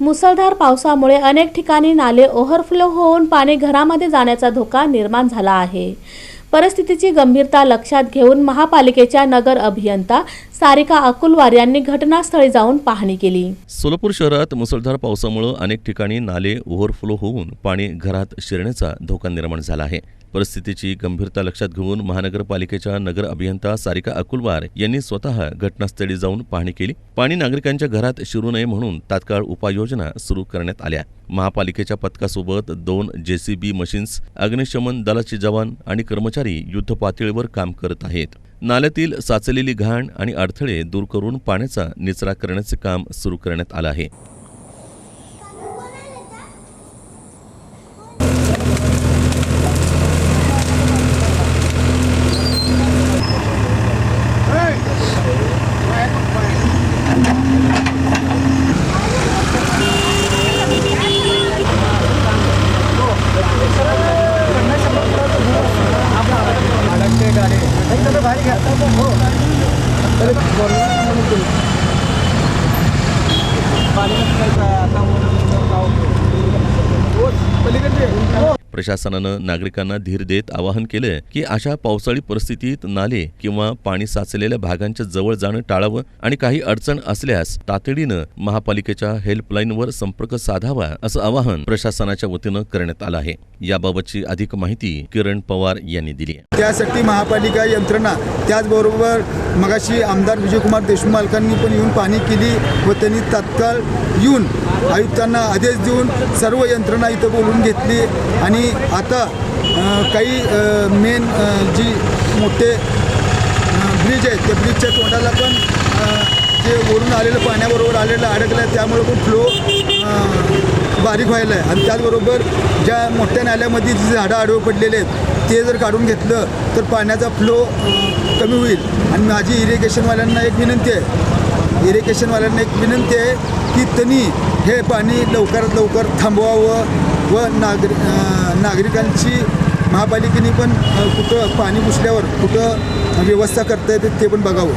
मुसळधार पावसामुळे अनेक ठिकाणी नाले ओव्हरफ्लो होऊन पाणी घरामध्ये जाण्याचा धोका निर्माण झाला आहे. परिस्थितीची गंभीरता लक्षात घेऊन महापालिकेच्या नगर अभियंता सारिका अकुलवार यांनी घटनास्थळी जाऊन पाहणी केली. सोलापूर शहरात मुसळधार पावसामुळे अनेक ठिकाणी नाले ओव्हरफ्लो होऊन पाणी घरात शिरण्याचा धोका निर्माण झाला आहे. परिस्थितीची गंभीरता लक्षात घेऊन महानगरपालिकेच्या नगर अभियंता सारिका अकुलवार यांनी स्वतः घटनास्थळी जाऊन पाहणी केली. पाणी नागरिकांच्या घरात शिरू नये म्हणून तात्काळ उपाययोजना सुरू करण्यात आल्या. महापालिकेच्या पथकासोबत दोन जेसीबी मशीन्स अग्निशमन दलाचे जवान आणि कर्मचारी युद्ध पातळीवर काम करत आहेत. नाल्यातील साचलेली घाण आणि अडथळे दूर करून पाण्याचा निचरा करण्याचे काम सुरू करण्यात आलं आहे. भारी प्रशासनानं नागरिकांना धीर देत आवाहन केलं की अशा पावसाळी परिस्थितीत नाले किंवा पाणी साचलेल्या भागांच्या जवळ जाणं टाळावं आणि काही अडचण असल्यास तातडीनं महापालिकेच्या हेल्पलाईनवर संपर्क साधावा असं आवाहन प्रशासनाच्या वतीनं करण्यात आलं आहे. याबाबतची अधिक माहिती किरण पवार यांनी दिली त्यासाठी महापालिका यंत्रणा त्याचबरोबर मगाशी आमदार विजयकुमार देशमुख मालकांनी पण येऊन पाहणी केली व त्यांनी तात्काळ येऊन आयुक्तांना आदेश देऊन सर्व यंत्रणा इथं बोलून घेतली आणि आता काही मेन जी मोठे ब्रिज आहेत त्या ब्रिजच्या तोंडाला पण जे वरून आलेलं पाण्याबरोबर आलेलं अडकलं आहे त्यामुळे पण फ्लो बारीक व्हायला आहे. आणि त्याचबरोबर ज्या मोठ्या नाल्यामध्ये जी झाडं आडवं पडलेले आहेत ते जर काढून घेतलं तर पाण्याचा फ्लो कमी होईल. आणि माझी इरिगेशनवाल्यांना एक विनंती आहे. इरिगेशनवाल्यांना एक विनंती आहे की त्यांनी हे पाणी लवकरात लवकर थांबवावं व नागरि नागरिकांची महापालिकेने पण कुठं पाणी घुसल्यावर कुठं व्यवस्था करता येते ते पण बघावं.